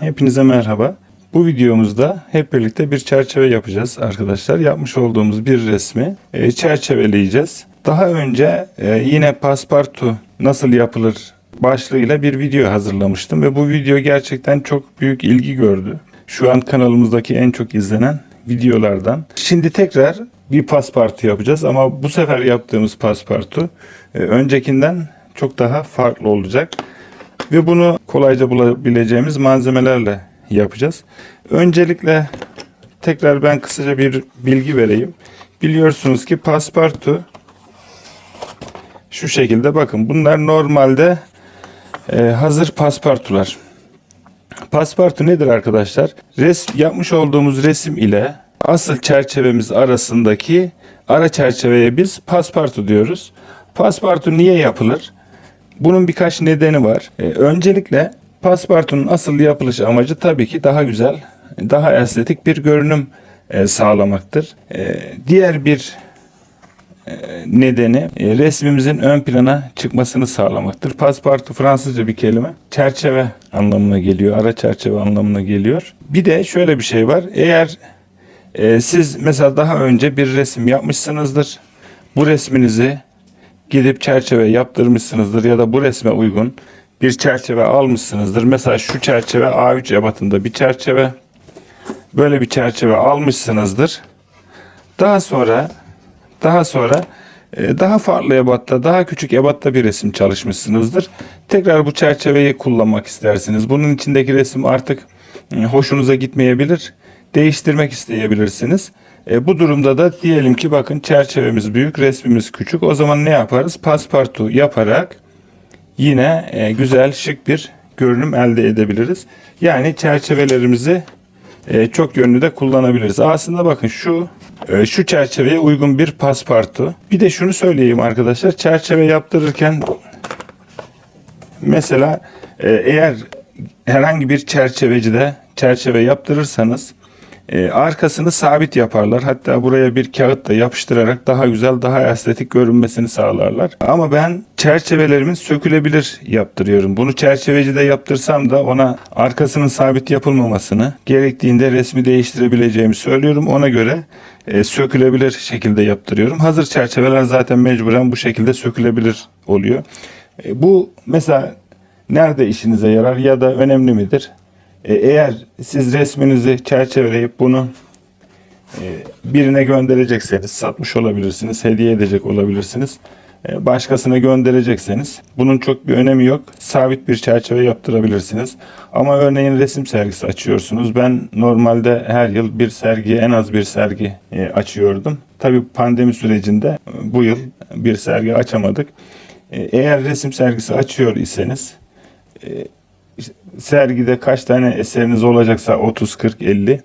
Hepinize merhaba. Bu videomuzda hep birlikte bir çerçeve yapacağız arkadaşlar. Yapmış olduğumuz bir resmi e, çerçeveleyeceğiz. Daha önce e, yine paspartu nasıl yapılır başlığıyla bir video hazırlamıştım ve bu video gerçekten çok büyük ilgi gördü. Şu an kanalımızdaki en çok izlenen videolardan. Şimdi tekrar bir paspartu yapacağız ama bu sefer yaptığımız paspartu e, öncekinden çok daha farklı olacak. Ve bunu kolayca bulabileceğimiz malzemelerle yapacağız. Öncelikle tekrar ben kısaca bir bilgi vereyim. Biliyorsunuz ki paspartu şu şekilde bakın bunlar normalde e, hazır paspartular. Paspartu nedir arkadaşlar? Res, yapmış olduğumuz resim ile asıl çerçevemiz arasındaki ara çerçeveye biz paspartu diyoruz. Paspartu niye yapılır? Bunun birkaç nedeni var. Ee, öncelikle paspartunun asıl yapılış amacı tabii ki daha güzel, daha estetik bir görünüm e, sağlamaktır. E, diğer bir e, nedeni e, resmimizin ön plana çıkmasını sağlamaktır. Paspartu Fransızca bir kelime. Çerçeve anlamına geliyor, ara çerçeve anlamına geliyor. Bir de şöyle bir şey var. Eğer e, siz mesela daha önce bir resim yapmışsınızdır. Bu resminizi gidip çerçeve yaptırmışsınızdır ya da bu resme uygun bir çerçeve almışsınızdır. Mesela şu çerçeve A3 ebatında bir çerçeve. Böyle bir çerçeve almışsınızdır. Daha sonra daha sonra e, daha farklı ebatta, daha küçük ebatta bir resim çalışmışsınızdır. Tekrar bu çerçeveyi kullanmak istersiniz. Bunun içindeki resim artık e, hoşunuza gitmeyebilir. Değiştirmek isteyebilirsiniz. E, bu durumda da diyelim ki bakın çerçevemiz büyük, resmimiz küçük. O zaman ne yaparız? Paspartu yaparak yine e, güzel, şık bir görünüm elde edebiliriz. Yani çerçevelerimizi e, çok yönlü de kullanabiliriz. Aslında bakın şu e, şu çerçeveye uygun bir paspartu. Bir de şunu söyleyeyim arkadaşlar. Çerçeve yaptırırken mesela e, eğer herhangi bir çerçevecide çerçeve yaptırırsanız e, arkasını sabit yaparlar. Hatta buraya bir kağıt da yapıştırarak daha güzel, daha estetik görünmesini sağlarlar. Ama ben çerçevelerimin sökülebilir yaptırıyorum. Bunu çerçevecide yaptırsam da ona arkasının sabit yapılmamasını, gerektiğinde resmi değiştirebileceğimi söylüyorum. Ona göre e, sökülebilir şekilde yaptırıyorum. Hazır çerçeveler zaten mecburen bu şekilde sökülebilir oluyor. E, bu mesela nerede işinize yarar ya da önemli midir? E, eğer siz resminizi çerçeveleyip bunu e, birine gönderecekseniz satmış olabilirsiniz, hediye edecek olabilirsiniz. E, Başkasına gönderecekseniz bunun çok bir önemi yok. Sabit bir çerçeve yaptırabilirsiniz. Ama örneğin resim sergisi açıyorsunuz. Ben normalde her yıl bir sergi, en az bir sergi açıyordum. Tabii pandemi sürecinde bu yıl bir sergi açamadık. Eğer resim sergisi açıyor iseniz sergide kaç tane eseriniz olacaksa 30, 40, 50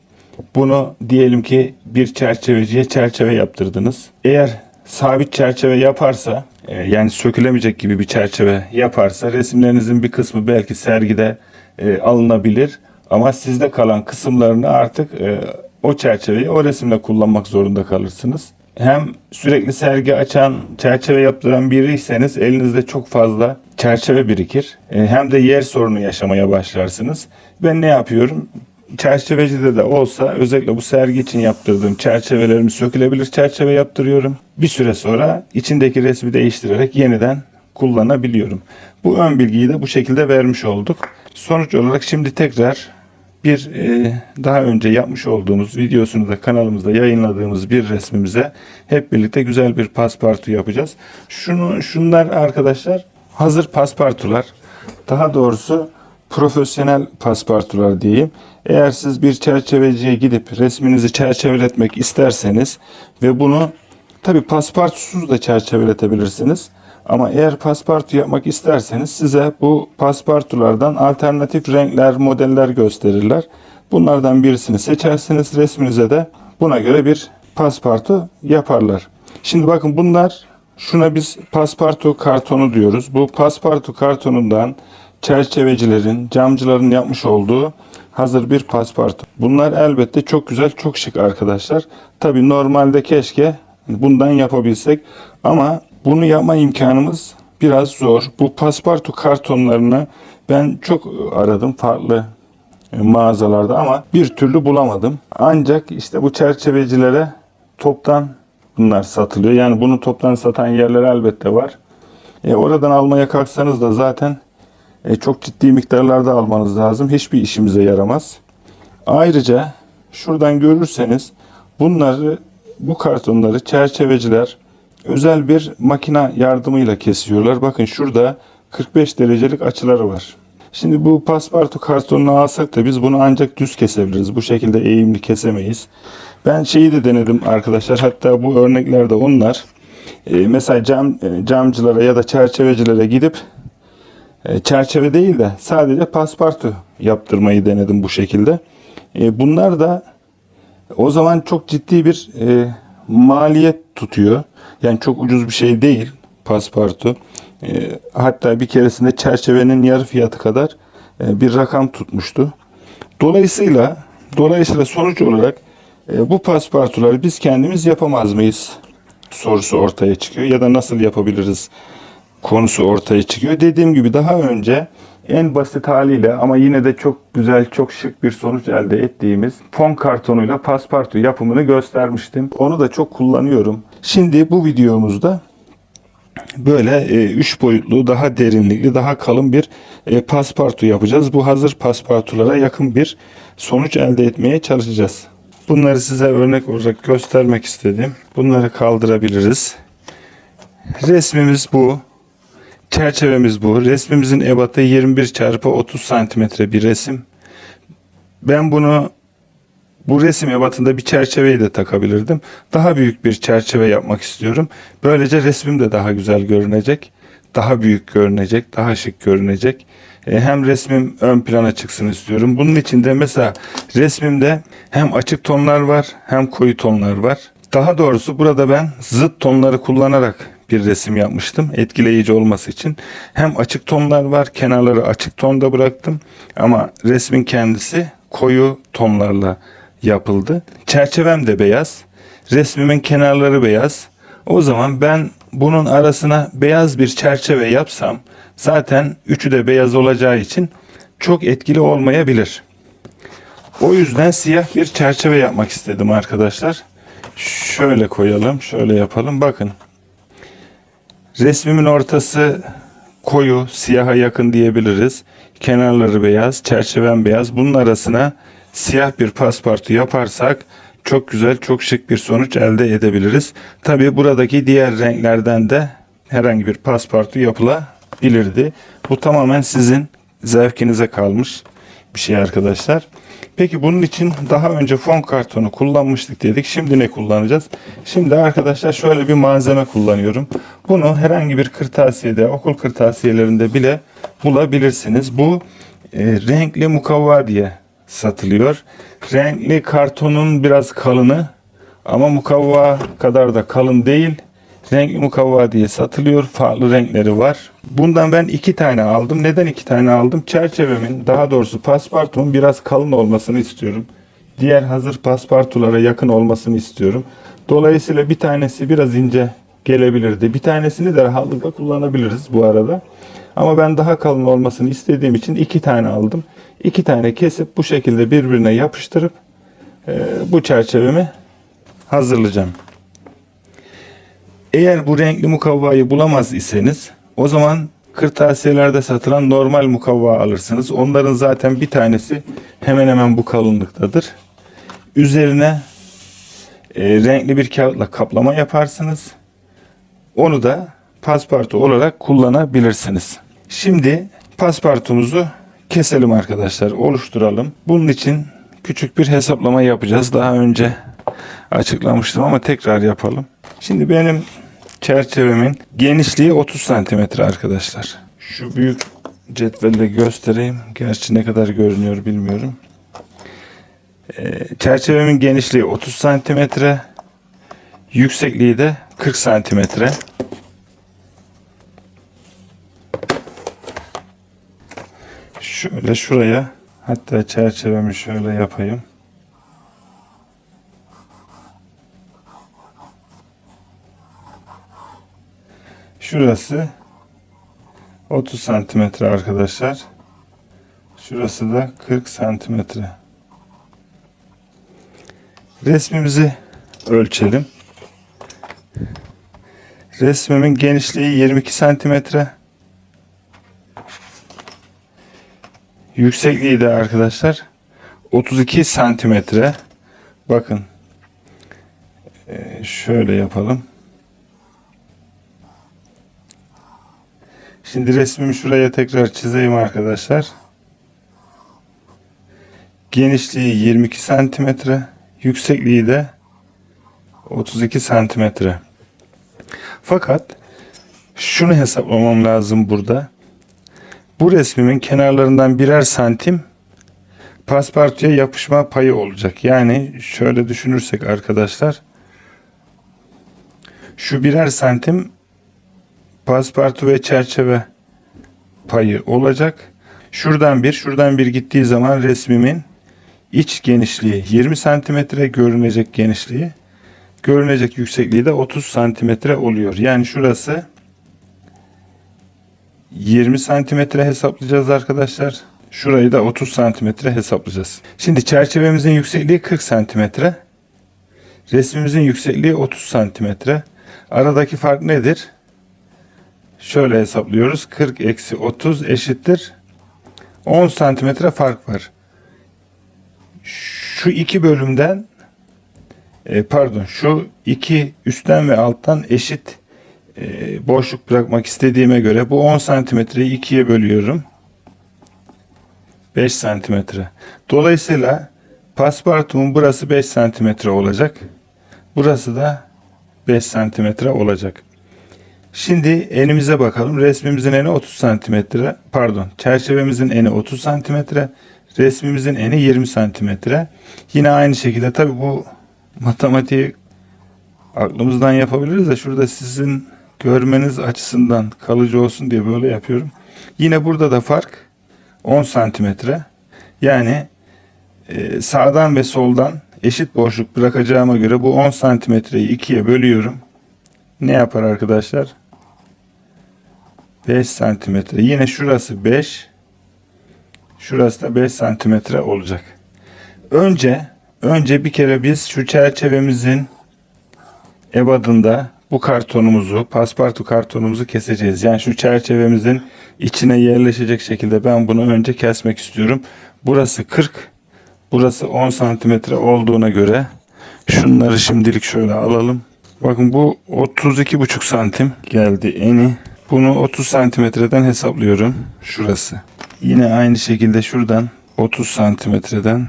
bunu diyelim ki bir çerçeveciye çerçeve yaptırdınız. Eğer sabit çerçeve yaparsa e, yani sökülemeyecek gibi bir çerçeve yaparsa resimlerinizin bir kısmı belki sergide e, alınabilir ama sizde kalan kısımlarını artık e, o çerçeveyi o resimle kullanmak zorunda kalırsınız. Hem sürekli sergi açan, çerçeve yaptıran biriyseniz elinizde çok fazla çerçeve birikir. E, hem de yer sorunu yaşamaya başlarsınız. Ben ne yapıyorum? Çerçevecide de olsa özellikle bu sergi için yaptırdığım çerçevelerimi sökülebilir çerçeve yaptırıyorum. Bir süre sonra içindeki resmi değiştirerek yeniden kullanabiliyorum. Bu ön bilgiyi de bu şekilde vermiş olduk. Sonuç olarak şimdi tekrar bir e, daha önce yapmış olduğumuz videosunu da kanalımızda yayınladığımız bir resmimize hep birlikte güzel bir paspartu yapacağız. Şunu şunlar arkadaşlar hazır paspartular. Daha doğrusu profesyonel paspartular diyeyim. Eğer siz bir çerçeveciye gidip resminizi çerçeveletmek isterseniz ve bunu tabi paspartusuz da çerçeveletebilirsiniz. Ama eğer paspartu yapmak isterseniz size bu paspartulardan alternatif renkler, modeller gösterirler. Bunlardan birisini seçersiniz. Resminize de buna göre bir paspartu yaparlar. Şimdi bakın bunlar şuna biz paspartu kartonu diyoruz. Bu paspartu kartonundan çerçevecilerin, camcıların yapmış olduğu hazır bir paspartu. Bunlar elbette çok güzel, çok şık arkadaşlar. Tabi normalde keşke bundan yapabilsek ama bunu yapma imkanımız biraz zor. Bu paspartu kartonlarını ben çok aradım farklı e, mağazalarda ama bir türlü bulamadım. Ancak işte bu çerçevecilere toptan bunlar satılıyor. Yani bunu toptan satan yerler elbette var. E, oradan almaya kalksanız da zaten e, çok ciddi miktarlarda almanız lazım. Hiçbir işimize yaramaz. Ayrıca şuradan görürseniz bunları bu kartonları çerçeveciler özel bir makina yardımıyla kesiyorlar. Bakın şurada 45 derecelik açıları var. Şimdi bu paspartu kartonunu alsak da biz bunu ancak düz kesebiliriz. Bu şekilde eğimli kesemeyiz. Ben şeyi de denedim arkadaşlar. Hatta bu örneklerde onlar e, mesela cam e, camcılara ya da çerçevecilere gidip e, çerçeve değil de sadece paspartu yaptırmayı denedim bu şekilde. E, bunlar da o zaman çok ciddi bir e, maliyet tutuyor. Yani çok ucuz bir şey değil paspartu. E, hatta bir keresinde çerçevenin yarı fiyatı kadar e, bir rakam tutmuştu. Dolayısıyla dolayısıyla sonuç olarak bu paspartuları biz kendimiz yapamaz mıyız sorusu ortaya çıkıyor ya da nasıl yapabiliriz konusu ortaya çıkıyor. Dediğim gibi daha önce en basit haliyle ama yine de çok güzel, çok şık bir sonuç elde ettiğimiz fon kartonuyla paspartu yapımını göstermiştim. Onu da çok kullanıyorum. Şimdi bu videomuzda böyle e, üç boyutlu, daha derinlikli, daha kalın bir e, paspartu yapacağız. Bu hazır paspartulara yakın bir sonuç elde etmeye çalışacağız. Bunları size örnek olarak göstermek istedim. Bunları kaldırabiliriz. Resmimiz bu. Çerçevemiz bu. Resmimizin ebatı 21 çarpı 30 santimetre bir resim. Ben bunu bu resim ebatında bir çerçeveyi de takabilirdim. Daha büyük bir çerçeve yapmak istiyorum. Böylece resmim de daha güzel görünecek. Daha büyük görünecek, daha şık görünecek. E, hem resmim ön plana çıksın istiyorum. Bunun için de mesela resmimde hem açık tonlar var hem koyu tonlar var. Daha doğrusu burada ben zıt tonları kullanarak bir resim yapmıştım etkileyici olması için. Hem açık tonlar var, kenarları açık tonda bıraktım ama resmin kendisi koyu tonlarla yapıldı. Çerçevem de beyaz. Resmimin kenarları beyaz. O zaman ben bunun arasına beyaz bir çerçeve yapsam zaten üçü de beyaz olacağı için çok etkili olmayabilir. O yüzden siyah bir çerçeve yapmak istedim arkadaşlar. Şöyle koyalım, şöyle yapalım. Bakın. Resmimin ortası koyu, siyaha yakın diyebiliriz. Kenarları beyaz, çerçevem beyaz. Bunun arasına siyah bir paspartu yaparsak çok güzel, çok şık bir sonuç elde edebiliriz. Tabi buradaki diğer renklerden de herhangi bir paspartu yapılabilirdi. Bu tamamen sizin zevkinize kalmış bir şey arkadaşlar. Peki bunun için daha önce fon kartonu kullanmıştık dedik. Şimdi ne kullanacağız? Şimdi arkadaşlar şöyle bir malzeme kullanıyorum. Bunu herhangi bir kırtasiyede, okul kırtasiyelerinde bile bulabilirsiniz. Bu e, renkli mukavva diye satılıyor. Renkli kartonun biraz kalını ama mukavva kadar da kalın değil. Renkli mukavva diye satılıyor. Farklı renkleri var. Bundan ben iki tane aldım. Neden iki tane aldım? Çerçevemin daha doğrusu paspartumun biraz kalın olmasını istiyorum. Diğer hazır paspartulara yakın olmasını istiyorum. Dolayısıyla bir tanesi biraz ince gelebilirdi. Bir tanesini de rahatlıkla kullanabiliriz bu arada. Ama ben daha kalın olmasını istediğim için iki tane aldım. İki tane kesip bu şekilde birbirine yapıştırıp e, bu çerçevemi hazırlayacağım. Eğer bu renkli mukavvayı bulamaz iseniz o zaman kırtasiyelerde satılan normal mukavva alırsınız. Onların zaten bir tanesi hemen hemen bu kalınlıktadır. Üzerine e, renkli bir kağıtla kaplama yaparsınız. Onu da paspartu olarak kullanabilirsiniz. Şimdi paspartumuzu keselim arkadaşlar, oluşturalım. Bunun için küçük bir hesaplama yapacağız. Daha önce açıklamıştım ama tekrar yapalım. Şimdi benim çerçevemin genişliği 30 santimetre arkadaşlar. Şu büyük cetvelle göstereyim. Gerçi ne kadar görünüyor bilmiyorum. Ee, çerçevemin genişliği 30 santimetre. Yüksekliği de 40 santimetre. Şöyle şuraya hatta çerçevemi şöyle yapayım. Şurası 30 santimetre arkadaşlar. Şurası da 40 santimetre. Resmimizi ölçelim. Resmimin genişliği 22 santimetre. Yüksekliği de arkadaşlar 32 santimetre. Bakın. Ee, şöyle yapalım. Şimdi resmimi şuraya tekrar çizeyim arkadaşlar. Genişliği 22 santimetre. Yüksekliği de 32 santimetre. Fakat şunu hesaplamam lazım burada. Bu resmimin kenarlarından birer santim paspartuya yapışma payı olacak. Yani şöyle düşünürsek arkadaşlar şu birer santim paspartu ve çerçeve payı olacak. Şuradan bir, şuradan bir gittiği zaman resmimin iç genişliği 20 santimetre, görünecek genişliği, görünecek yüksekliği de 30 santimetre oluyor. Yani şurası 20 santimetre hesaplayacağız arkadaşlar. Şurayı da 30 santimetre hesaplayacağız. Şimdi çerçevemizin yüksekliği 40 santimetre. Resmimizin yüksekliği 30 santimetre. Aradaki fark nedir? Şöyle hesaplıyoruz. 40 eksi 30 eşittir. 10 santimetre fark var. Şu iki bölümden e, pardon şu iki üstten ve alttan eşit e, boşluk bırakmak istediğime göre bu 10 santimetreyi ikiye bölüyorum. 5 santimetre. Dolayısıyla paspartumun burası 5 santimetre olacak. Burası da 5 santimetre olacak. Şimdi enimize bakalım. Resmimizin eni 30 santimetre. Pardon. Çerçevemizin eni 30 santimetre. Resmimizin eni 20 santimetre. Yine aynı şekilde tabi bu matematiği aklımızdan yapabiliriz de şurada sizin görmeniz açısından kalıcı olsun diye böyle yapıyorum. Yine burada da fark 10 santimetre. Yani e, sağdan ve soldan eşit boşluk bırakacağıma göre bu 10 santimetreyi ikiye bölüyorum. Ne yapar arkadaşlar? 5 santimetre. Yine şurası 5. Şurası da 5 santimetre olacak. Önce önce bir kere biz şu çerçevemizin ebadında bu kartonumuzu, paspartu kartonumuzu keseceğiz. Yani şu çerçevemizin içine yerleşecek şekilde ben bunu önce kesmek istiyorum. Burası 40, burası 10 santimetre olduğuna göre şunları şimdilik şöyle alalım. Bakın bu 32,5 santim geldi eni. Bunu 30 santimetreden hesaplıyorum. Şurası. Yine aynı şekilde şuradan 30 santimetreden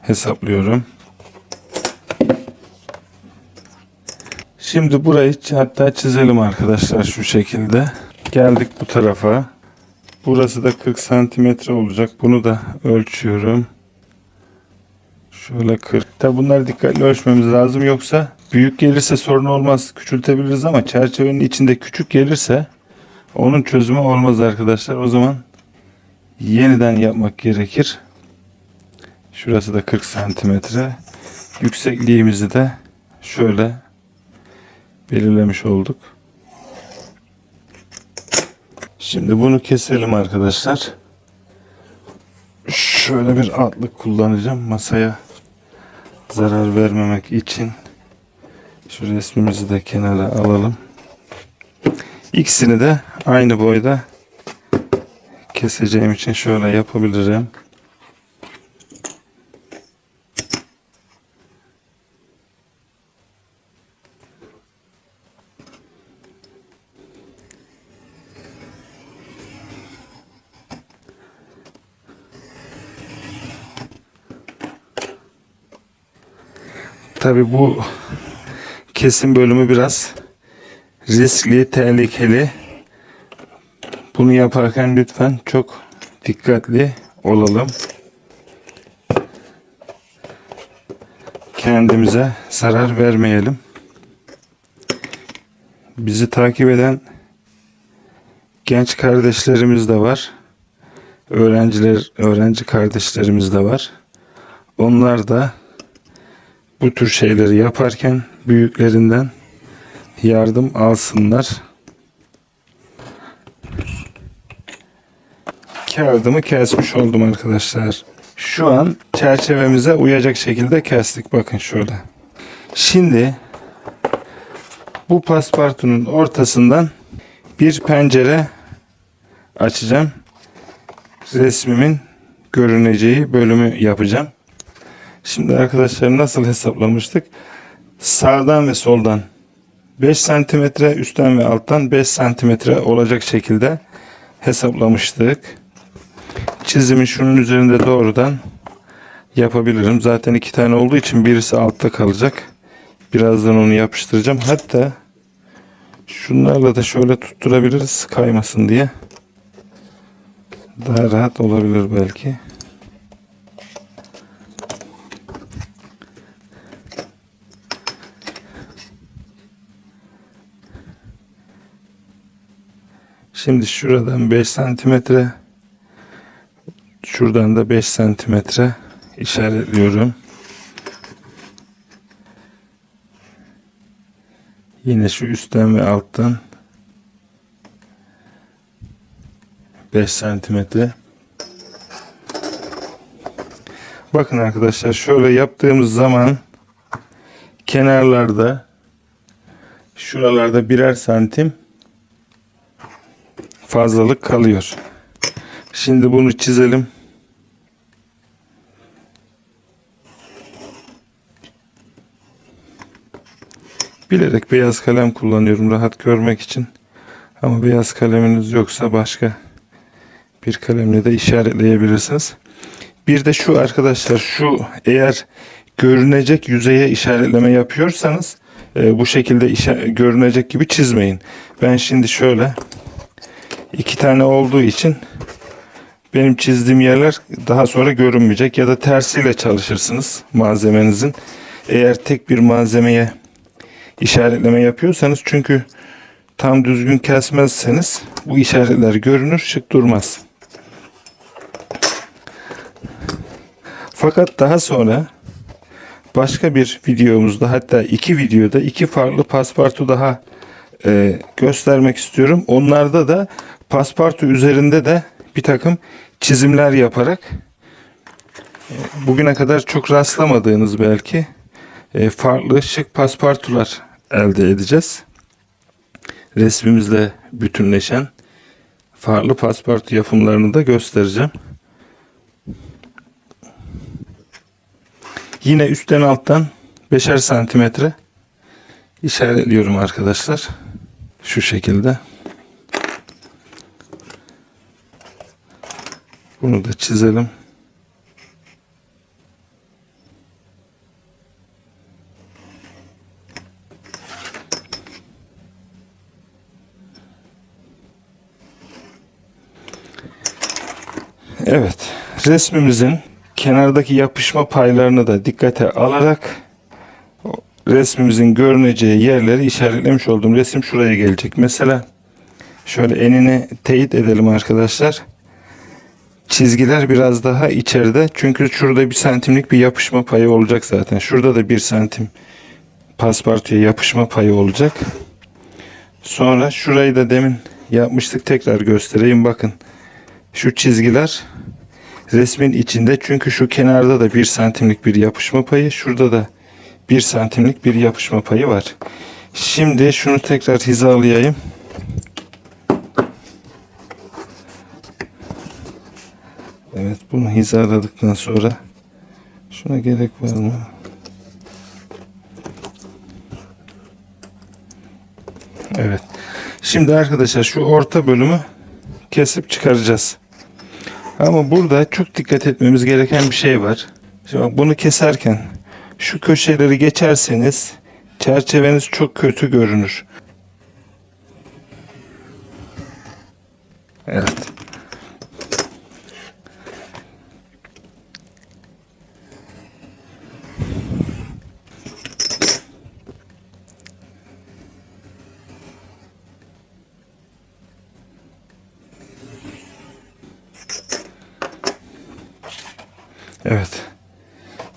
hesaplıyorum. Şimdi burayı hatta çizelim arkadaşlar şu şekilde. Geldik bu tarafa. Burası da 40 santimetre olacak. Bunu da ölçüyorum. Şöyle 40. Tabi bunları dikkatli ölçmemiz lazım. Yoksa büyük gelirse sorun olmaz. Küçültebiliriz ama çerçevenin içinde küçük gelirse onun çözümü olmaz arkadaşlar. O zaman yeniden yapmak gerekir. Şurası da 40 santimetre. Yüksekliğimizi de şöyle belirlemiş olduk. Şimdi bunu keselim arkadaşlar. Şöyle bir atlık kullanacağım masaya zarar vermemek için. Şu resmimizi de kenara alalım. İkisini de aynı boyda keseceğim için şöyle yapabilirim. Tabi bu kesim bölümü biraz riskli, tehlikeli. Bunu yaparken lütfen çok dikkatli olalım. Kendimize zarar vermeyelim. Bizi takip eden genç kardeşlerimiz de var. Öğrenciler, öğrenci kardeşlerimiz de var. Onlar da bu tür şeyleri yaparken büyüklerinden yardım alsınlar. kağıdımı kesmiş oldum arkadaşlar. Şu an çerçevemize uyacak şekilde kestik. Bakın şöyle. Şimdi bu paspartunun ortasından bir pencere açacağım. Resmimin görüneceği bölümü yapacağım. Şimdi arkadaşlar nasıl hesaplamıştık? Sağdan ve soldan 5 santimetre üstten ve alttan 5 santimetre olacak şekilde hesaplamıştık. Çizimi şunun üzerinde doğrudan yapabilirim. Zaten iki tane olduğu için birisi altta kalacak. Birazdan onu yapıştıracağım. Hatta şunlarla da şöyle tutturabiliriz kaymasın diye. Daha rahat olabilir belki. Şimdi şuradan 5 santimetre şuradan da 5 santimetre işaretliyorum. Yine şu üstten ve alttan 5 santimetre. Bakın arkadaşlar şöyle yaptığımız zaman kenarlarda şuralarda birer santim fazlalık kalıyor. Şimdi bunu çizelim. Bilerek beyaz kalem kullanıyorum rahat görmek için. Ama beyaz kaleminiz yoksa başka bir kalemle de işaretleyebilirsiniz. Bir de şu arkadaşlar şu eğer görünecek yüzeye işaretleme yapıyorsanız e, bu şekilde işe, görünecek gibi çizmeyin. Ben şimdi şöyle iki tane olduğu için benim çizdiğim yerler daha sonra görünmeyecek ya da tersiyle çalışırsınız malzemenizin. Eğer tek bir malzemeye işaretleme yapıyorsanız çünkü tam düzgün kesmezseniz bu işaretler görünür şık durmaz. Fakat daha sonra başka bir videomuzda hatta iki videoda iki farklı paspartu daha e, göstermek istiyorum. Onlarda da paspartu üzerinde de bir takım çizimler yaparak e, bugüne kadar çok rastlamadığınız belki e, farklı şık paspartular elde edeceğiz. Resmimizle bütünleşen farklı paspartu yapımlarını da göstereceğim. Yine üstten alttan 5'er santimetre işaretliyorum arkadaşlar. Şu şekilde. Bunu da çizelim. Evet, resmimizin kenardaki yapışma paylarını da dikkate alarak resmimizin görüneceği yerleri işaretlemiş olduğum resim şuraya gelecek. Mesela şöyle enini teyit edelim arkadaşlar. Çizgiler biraz daha içeride. Çünkü şurada bir santimlik bir yapışma payı olacak zaten. Şurada da bir santim paspartuya yapışma payı olacak. Sonra şurayı da demin yapmıştık. Tekrar göstereyim. Bakın. Şu çizgiler resmin içinde. Çünkü şu kenarda da bir santimlik bir yapışma payı. Şurada da bir santimlik bir yapışma payı var. Şimdi şunu tekrar hizalayayım. Evet bunu hizaladıktan sonra şuna gerek var mı? Evet. Şimdi arkadaşlar şu orta bölümü kesip çıkaracağız. Ama burada çok dikkat etmemiz gereken bir şey var. Şimdi bunu keserken şu köşeleri geçerseniz çerçeveniz çok kötü görünür. Evet. Evet.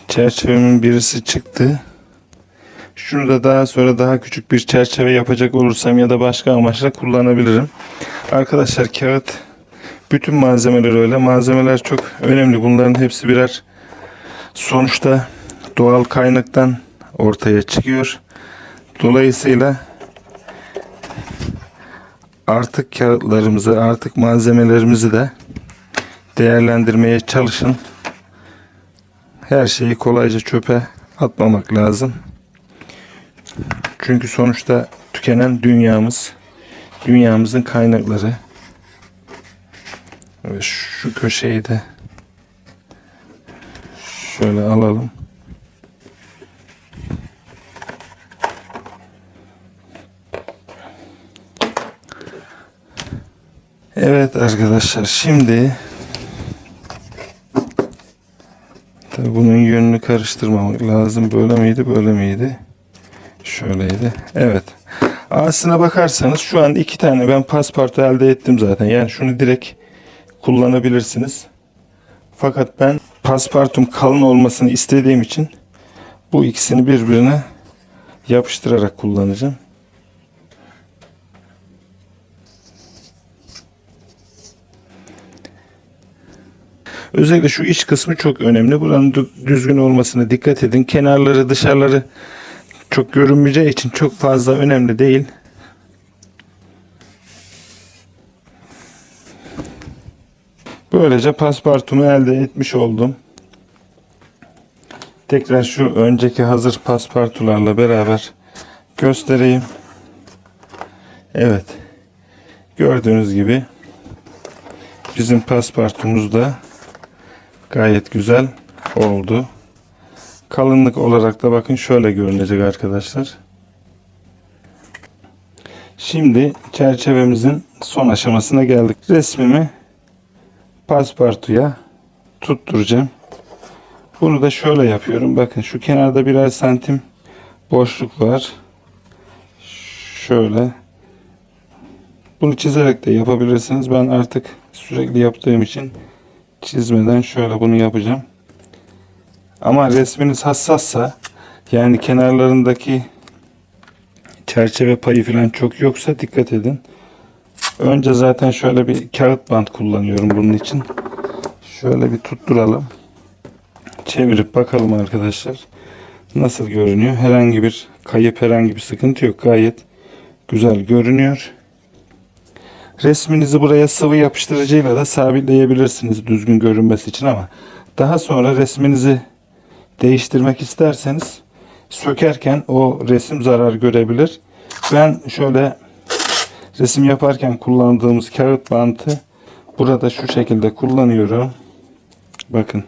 Çerçevemin birisi çıktı. Şunu da daha sonra daha küçük bir çerçeve yapacak olursam ya da başka amaçla kullanabilirim. Arkadaşlar kağıt Bütün malzemeler öyle. Malzemeler çok önemli. Bunların hepsi birer sonuçta doğal kaynaktan ortaya çıkıyor. Dolayısıyla artık kağıtlarımızı, artık malzemelerimizi de değerlendirmeye çalışın. Her şeyi kolayca çöpe atmamak lazım. Çünkü sonuçta tükenen dünyamız, dünyamızın kaynakları. Ve şu köşeyi de şöyle alalım. Evet arkadaşlar şimdi tabi bunun yönünü karıştırmamak lazım. Böyle miydi böyle miydi? Şöyleydi. Evet. Aslına bakarsanız şu an iki tane ben paspartu elde ettim zaten. Yani şunu direkt kullanabilirsiniz. Fakat ben paspartum kalın olmasını istediğim için bu ikisini birbirine yapıştırarak kullanacağım. Özellikle şu iç kısmı çok önemli. Buranın dü- düzgün olmasına dikkat edin. Kenarları, dışarıları çok görünmeyeceği için çok fazla önemli değil. Böylece paspartumu elde etmiş oldum. Tekrar şu önceki hazır paspartularla beraber göstereyim. Evet. Gördüğünüz gibi bizim paspartumuz da gayet güzel oldu. Kalınlık olarak da bakın şöyle görünecek arkadaşlar. Şimdi çerçevemizin son aşamasına geldik. Resmimi paspartuya tutturacağım. Bunu da şöyle yapıyorum. Bakın şu kenarda birer santim boşluk var. Şöyle. Bunu çizerek de yapabilirsiniz. Ben artık sürekli yaptığım için çizmeden şöyle bunu yapacağım. Ama resminiz hassassa yani kenarlarındaki çerçeve payı falan çok yoksa dikkat edin. Önce zaten şöyle bir kağıt bant kullanıyorum bunun için. Şöyle bir tutturalım. Çevirip bakalım arkadaşlar. Nasıl görünüyor? Herhangi bir kayıp, herhangi bir sıkıntı yok. Gayet güzel görünüyor. Resminizi buraya sıvı yapıştırıcıyla da sabitleyebilirsiniz düzgün görünmesi için ama daha sonra resminizi değiştirmek isterseniz sökerken o resim zarar görebilir. Ben şöyle resim yaparken kullandığımız kağıt bantı burada şu şekilde kullanıyorum. Bakın.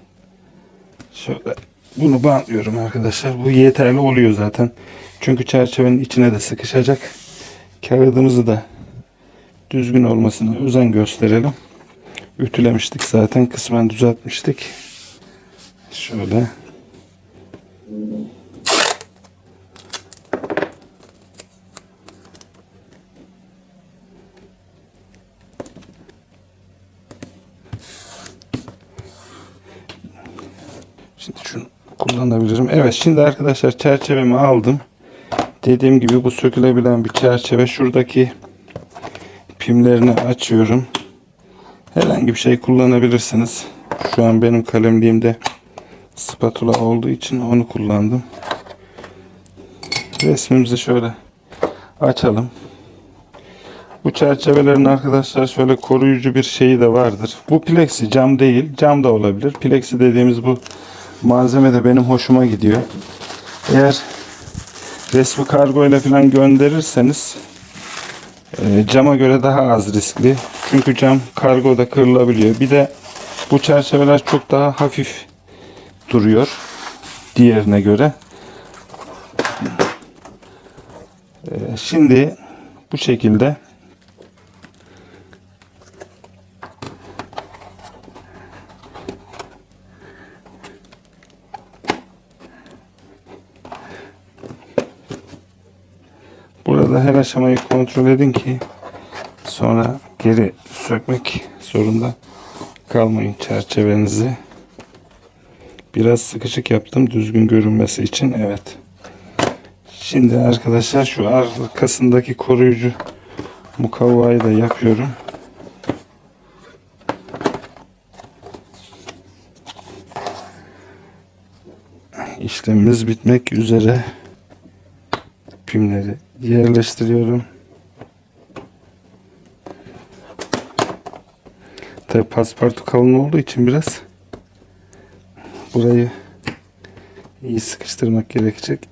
Şöyle bunu bantlıyorum arkadaşlar. Bu yeterli oluyor zaten. Çünkü çerçevenin içine de sıkışacak. Kağıdımızı da düzgün olmasına özen gösterelim. Ütülemiştik zaten. Kısmen düzeltmiştik. Şöyle. Şimdi şunu kullanabilirim. Evet şimdi arkadaşlar çerçevemi aldım. Dediğim gibi bu sökülebilen bir çerçeve. Şuradaki pimlerini açıyorum. Herhangi bir şey kullanabilirsiniz. Şu an benim kalemliğimde spatula olduğu için onu kullandım. Resmimizi şöyle açalım. Bu çerçevelerin arkadaşlar şöyle koruyucu bir şeyi de vardır. Bu plexi cam değil. Cam da olabilir. Plexi dediğimiz bu malzeme de benim hoşuma gidiyor. Eğer resmi kargo ile falan gönderirseniz cama göre daha az riskli. Çünkü cam kargoda kırılabiliyor. Bir de bu çerçeveler çok daha hafif duruyor diğerine göre. E, şimdi bu şekilde Burada her aşamayı kontrol edin ki sonra geri sökmek zorunda kalmayın çerçevenizi. Biraz sıkışık yaptım düzgün görünmesi için. Evet. Şimdi arkadaşlar şu arkasındaki koruyucu mukavvayı da yapıyorum. İşlemimiz bitmek üzere. Pimleri yerleştiriyorum. Tabi paspartu kalın olduğu için biraz burayı iyi sıkıştırmak gerekecek.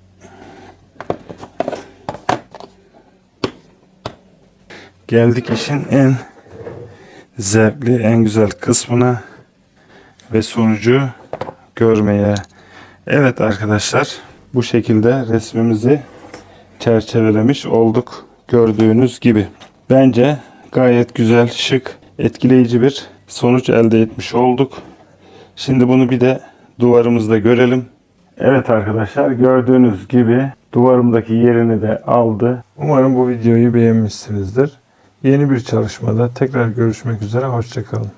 Geldik işin en zevkli, en güzel kısmına ve sonucu görmeye. Evet arkadaşlar, bu şekilde resmimizi çerçevelemiş olduk. Gördüğünüz gibi. Bence gayet güzel, şık, etkileyici bir sonuç elde etmiş olduk. Şimdi bunu bir de duvarımızda görelim. Evet arkadaşlar gördüğünüz gibi duvarımdaki yerini de aldı. Umarım bu videoyu beğenmişsinizdir. Yeni bir çalışmada tekrar görüşmek üzere. Hoşçakalın.